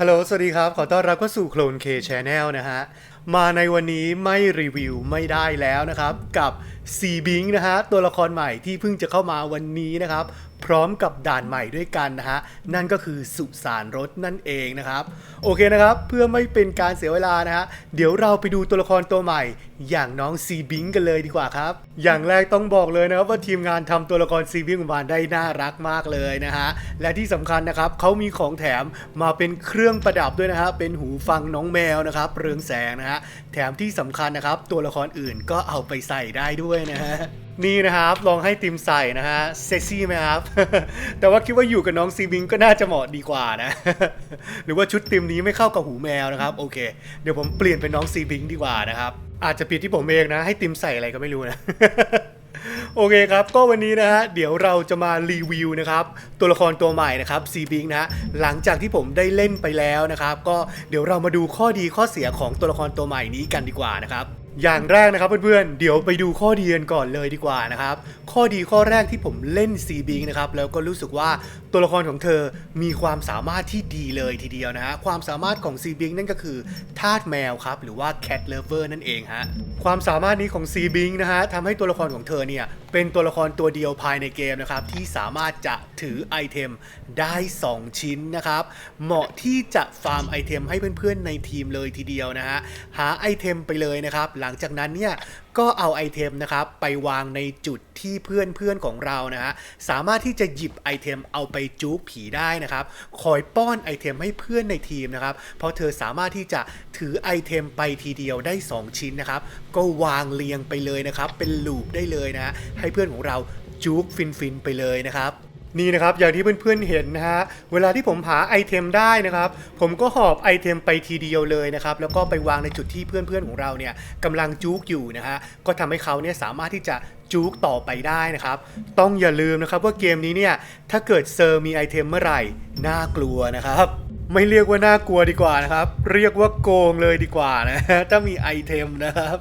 ฮัลโหล สวัสดีครับ ขอต้อนรับเข้าสู่โคลนเคชแนลนะฮะ มาในวันนี้ไม่รีวิวไม่ได้แล้วนะครับ กับซีบิงนะฮะตัวละครใหม่ที่เพิ่งจะเข้ามาวันนี้นะครับ พร้อมกับด่านใหม่ด้วยกันนะฮะนั่นก็คือสุสานรถนั่นเองนะครับ โอเคนะครับ เพื่อไม่เป็นการเสียเวลานะฮะเดี๋ยวเราไปดูตัวละครตัวใหม่ อย่างน้องซีบิงกันเลยดีกว่าครับ อย่างแรกต้องบอกเลยนะครับว่าทีมงานทำตัวละครซีบิงออกมาได้น่ารักมากเลยนะฮะและที่สำคัญนะครับเขามีของแถมมาเป็นเครื่องประดับด้วยนะฮะเป็นหูฟังน้องแมวนะครับเรืองแสงนะฮะแถมที่สำคัญนะครับ ตัวละครอื่นก็เอาไปใส่ได้ด้วยนะฮะนี่นะครับ ลองให้ติมใส่นะฮะ เซ็กซี่ไหมครับ แต่ว่าคิดว่าอยู่กับน้องซีบิงก็น่าจะเหมาะดีกว่านะ หรือว่าชุดติมนี้ไม่เข้ากับหูแมวนะครับ โอเค เดี๋ยวผมเปลี่ยนเป็นน้องซีบิงดีกว่านะครับ อาจจะผิดที่ผมเองนะ ให้ติมใส่อะไรก็ไม่รู้นะ โอเคครับ ก็วันนี้นะฮะ เดี๋ยวเราจะมารีวิวนะครับ ตัวละครตัวใหม่นะครับซีบิงนะฮะ หลังจากที่ผมได้เล่นไปแล้วนะครับ ก็เดี๋ยวเรามาดูข้อดีข้อเสียของตัวละครตัวใหม่นี้กันดีกว่านะครับ อย่างแรกนะครับเพื่อนๆ เดี๋ยวไปดูข้อดีกันก่อนเลยดีกว่านะครับ ข้อดีข้อแรกที่ผมเล่นซีบิงนะครับ แล้วก็รู้สึกว่าตัวละครของเธอมีความสามารถที่ดีเลยทีเดียวนะฮะ ความสามารถของซีบิงนั่นก็คือทาสแมวครับ หรือว่า cat lover นั่นเองฮะ ความสามารถนี้ของซีบิงนะฮะทำให้ตัวละครของเธอเนี่ย เป็นตัวละครตัวเดียวภายในเกมนะครับ ที่สามารถจะถือไอเทมได้ 2 ชิ้นนะครับ เหมาะที่จะฟาร์มไอเทมให้เพื่อนๆในทีมเลยทีเดียวนะฮะ หาไอเทมไปเลยนะครับหลังจากนั้นเนี่ยก็เอาไอเทมนะครับไปวางในจุดที่เพื่อนๆของเรานะฮะสามารถที่จะหยิบไอเทมเอาไปจุกผีได้นะครับคอยป้อนไอเทมให้เพื่อนในทีมนะครับเพราะเธอสามารถที่จะถือไอเทมไปทีเดียวได้ 2 ชิ้นนะครับก็วางเรียงไปเลยนะครับเป็นลูปได้เลยนะฮะให้เพื่อนของเราจุกฟินๆไปเลยนะครับ นี่นะครับอย่างที่เพื่อนๆเห็นนะฮะเวลาที่ผมหาไอเทมได้นะครับ ผมก็หอบไอเทมไปทีเดียวเลยนะครับแล้วก็ไปวางในจุดที่เพื่อนๆของเราเนี่ยกำลังจุกอยู่นะฮะก็ทำให้เขาเนี่ยสามารถที่จะจุกต่อไปได้นะครับ ต้องอย่าลืมนะครับว่าเกมนี้เนี่ยถ้าเกิดเซอร์มีไอเทมเมื่อไหร่น่ากลัวนะครับไม่เรียกว่าน่ากลัวดีกว่านะครับ เรียกว่าโกงเลยดีกว่านะถ้ามีไอเทมนะครับ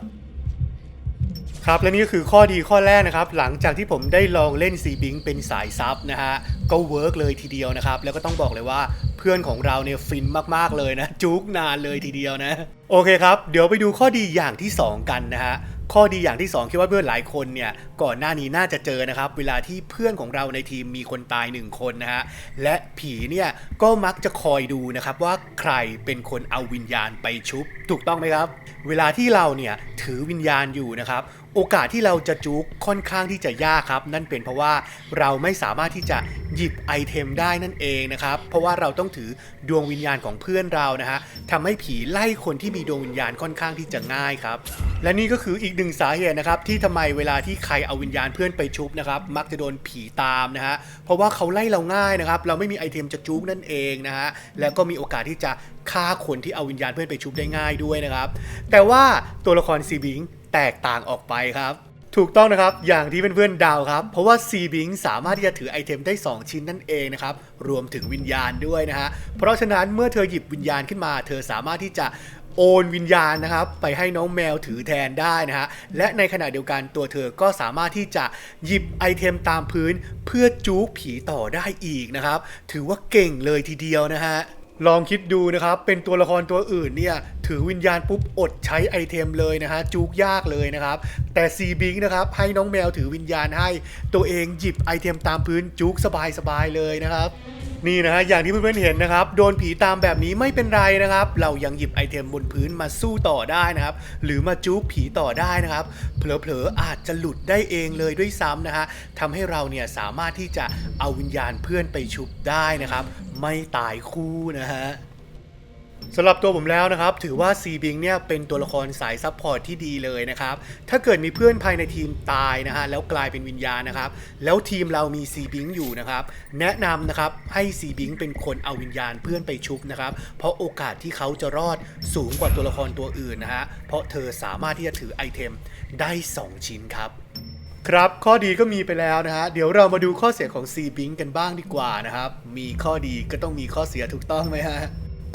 ครับและนี่ก็คือข้อดีข้อแรกนะครับ หลังจากที่ผมได้ลองเล่นซีบิงเป็นสายซับนะฮะก็เวิร์กเลยทีเดียวนะครับ แล้วก็ต้องบอกเลยว่าเพื่อนของเราเนี่ยฟินมากๆเลยนะ จุกนานเลยทีเดียวนะ โอเคครับ เดี๋ยวไปดูข้อดีอย่างที่ 2 กันนะฮะข้อดีอย่างที่ 2 คิดว่าเพื่อนหลายคนเนี่ยก่อนหน้านี้น่าจะเจอนะครับ เวลาที่เพื่อนของเราในทีมมีคนตายหนึ่งคนนะฮะและผีเนี่ยก็มักจะคอยดูนะครับว่าใครเป็นคนเอาวิญญาณไปชุบ ถูกต้องไหมครับ เวลาที่เราเนี่ยถือวิญญาณอยู่นะครับ โอกาสที่เราจะจุกค่อนข้างที่จะยากครับ นั่นเป็นเพราะว่าเราไม่สามารถที่จะหยิบไอเทมได้นั่นเองนะครับ เพราะว่าเราต้องถือดวงวิญญาณของเพื่อนเรานะฮะทำให้ผีไล่คนที่มีดวงวิญญาณค่อนข้างที่จะง่ายครับ และนี่ก็คืออีกหนึ่งสาเหตุนะครับ ที่ทำไมเวลาที่ใครเอาวิญญาณเพื่อนไปชุบนะครับ มักจะโดนผีตามนะฮะเพราะว่าเขาไล่เราง่ายนะครับ เราไม่มีไอเทมจะจุกนั่นเองนะฮะแล้วก็มีโอกาสที่จะฆ่าคนที่เอาวิญญาณเพื่อนไปชุบได้ง่ายด้วยนะครับ แต่ว่าตัวละครซีบิง แตกต่างออกไปครับ ถูกต้องนะครับ อย่างที่เพื่อนๆดาวครับ เพราะว่าซีบิงสามารถที่จะถือไอเทมได้ 2 ชิ้นนั่นเองนะครับ รวมถึงวิญญาณด้วยนะฮะ เพราะฉะนั้นเมื่อเธอหยิบวิญญาณขึ้นมา เธอสามารถที่จะโอนวิญญาณนะครับ ไปให้น้องแมวถือแทนได้นะฮะ และในขณะเดียวกันตัวเธอก็สามารถที่จะหยิบไอเทมตามพื้น เพื่อจู๊กผีต่อได้อีกนะครับ ถือว่าเก่งเลยทีเดียวนะฮะ ลองคิดดูนะครับ เป็นตัวละครตัวอื่นเนี่ยถือวิญญาณปุ๊บอดใช้ไอเทมเลยนะฮะจุกยากเลยนะครับ แต่ซีบิงนะครับให้น้องแมวถือวิญญาณให้ ตัวเองหยิบไอเทมตามพื้นจุกสบายๆเลยนะครับ นี่นะฮะอย่างที่เพื่อนๆเห็นนะครับ โดนผีตามแบบนี้ไม่เป็นไรนะครับ เรายังหยิบไอเทมบนพื้นมาสู้ต่อได้นะครับ หรือมาจุกผีต่อได้นะครับ เผลอๆอาจจะหลุดได้เองเลยด้วยซ้ำนะฮะทำให้เราเนี่ยสามารถที่จะเอาวิญญาณเพื่อนไปชุบได้นะครับ ไม่ตายคู่นะฮะ สำหรับตัวผมแล้วนะครับ ถือว่าซีบิงเนี่ยเป็นตัวละครสายซับพอร์ตที่ดีเลยนะครับ ถ้าเกิดมีเพื่อนภายในทีมตายนะฮะแล้วกลายเป็นวิญญาณนะครับ แล้วทีมเรามีซีบิงอยู่นะครับ แนะนำนะครับให้ซีบิงเป็นคนเอาวิญญาณเพื่อนไปชุบนะครับ เพราะโอกาสที่เขาจะรอดสูงกว่าตัวละครตัวอื่นนะฮะเพราะเธอสามารถที่จะถือไอเทมได้ 2 ชิ้นครับครับ ข้อดีก็มีไปแล้วนะฮะ เดี๋ยวเรามาดูข้อเสียของซีบิงกันบ้างดีกว่านะครับ มีข้อดีก็ต้องมีข้อเสียถูกต้องไหมฮะ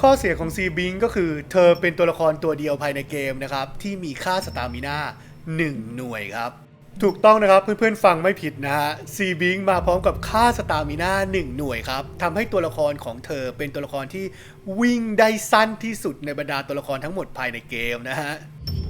ข้อเสียของซีบิงก็คือเธอเป็นตัวละครตัวเดียวภายในเกมนะครับ ที่มีค่าสตามิน่า1 หน่วยครับ ถูกต้องนะครับเพื่อนๆฟังไม่ผิดนะฮะซีบิงมาพร้อมกับค่าสตามิน่า1 หน่วยครับทำให้ตัวละครของเธอเป็นตัวละครที่วิ่งได้สั้นที่สุดในบรรดาตัวละครทั้งหมดภายในเกมนะฮะ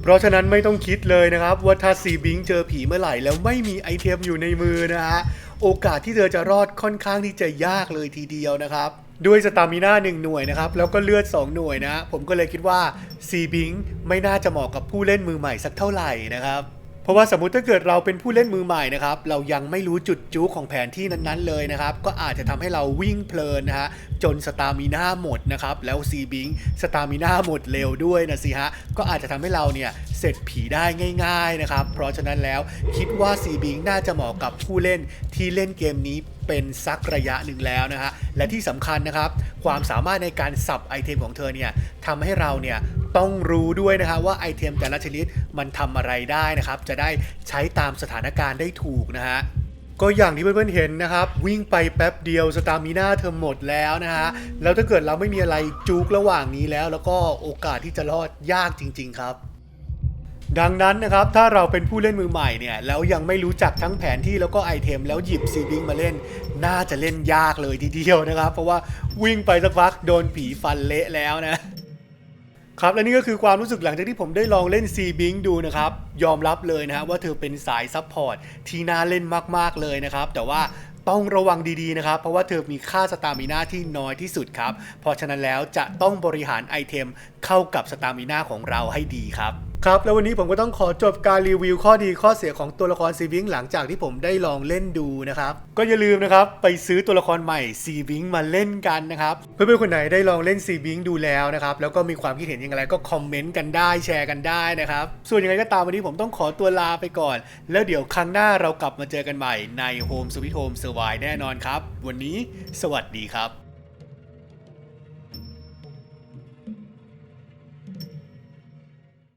เพราะฉะนั้นไม่ต้องคิดเลยนะครับ ว่าถ้าซีบิงเจอผีเมื่อไหร่แล้วไม่มีไอเทมอยู่ในมือนะฮะโอกาสที่เธอจะรอดค่อนข้างที่จะยากเลยทีเดียวนะครับด้วยสตามิน่า1หน่วยนะครับ แล้วก็เลือด 2 หน่วยนะ ผมก็เลยคิดว่าซีบิงไม่น่าจะเหมาะกับผู้เล่นมือใหม่สักเท่าไหร่นะครับ เพราะว่าสมมติถ้าเกิดเราเป็นผู้เล่นมือใหม่นะครับ เรายังไม่รู้จุดจุของแผนที่นั้นๆเลยนะครับ ก็อาจจะทำให้เราวิ่งเพลินนะฮะจนสตามิน่าหมดนะครับ แล้วซีบิงสตามิน่าหมดเร็วด้วยนะสิฮะ ก็อาจจะทำให้เราเนี่ยเสร็จผีได้ง่ายๆนะครับ เพราะฉะนั้นแล้วคิดว่าซีบิงน่าจะเหมาะกับผู้เล่นที่เล่นเกมนี้เป็นสักระยะหนึ่งแล้วนะฮะ และที่สำคัญนะครับ ความสามารถในการสับไอเทมของเธอเนี่ยทำให้เราเนี่ย ต้องรู้ด้วยนะฮะว่าไอเทมแต่ละชนิดมันทำอะไรได้นะครับ จะได้ใช้ตามสถานการณ์ได้ถูกนะฮะก็อย่างที่เพื่อนๆเห็นนะครับ วิ่งไปแป๊บเดียวสตามิน่าเธอหมดแล้วนะฮะแล้วถ้าเกิดเราไม่มีอะไรจุกระหว่างนี้แล้ว แล้วก็โอกาสที่จะรอดยากจริง ๆ ครับดังนั้นนะครับถ้าเราเป็นผู้เล่นมือใหม่เนี่ยแล้วยังไม่รู้จักทั้งแผนที่แล้วก็ไอเทม แล้วหยิบซีบิงมาเล่น น่าจะเล่นยากเลยทีเดียวนะครับ เพราะว่าวิ่งไปสักพักโดนผีฟันเละแล้วนะ ครับและนี่ก็คือความรู้สึกหลังจากที่ผมได้ลองเล่นซีบิงดูนะครับ ยอมรับเลยนะฮะว่าเธอเป็นสายซัพพอร์ตที่น่าเล่นมาก ๆ เลยนะครับ แต่ว่าต้องระวังดีๆนะครับ เพราะว่าเธอมีค่าสตามิน่าที่น้อยที่สุดครับ เพราะฉะนั้นแล้วจะต้องบริหารไอเทมเข้ากับสตามิน่าของเราให้ดีครับ ครับ แล้ววันนี้ผมก็ต้องขอจบการรีวิวข้อดีข้อเสียของตัวละครซีบิงหลังจากที่ผมได้ลองเล่นดูนะครับ ก็อย่าลืมนะครับ ไปซื้อตัวละครใหม่ซีบิงมาเล่นกันนะครับ เพื่อนๆคนไหนได้ลองเล่นซีบิงดูแล้วนะครับ แล้วก็มีความคิดเห็นย่างไรก็คอมเมนต์กันได้แชร์กันได้นะครับ ส่วนยังไงก็ตามวันนี้ผมต้องขอตัวลาไปก่อน แล้วเดี๋ยวครั้งหน้าเรากลับมาเจอกันใหม่ใน Home Sweet Home Survive แน่นอนครับ วันนี้ สวัสดีครับ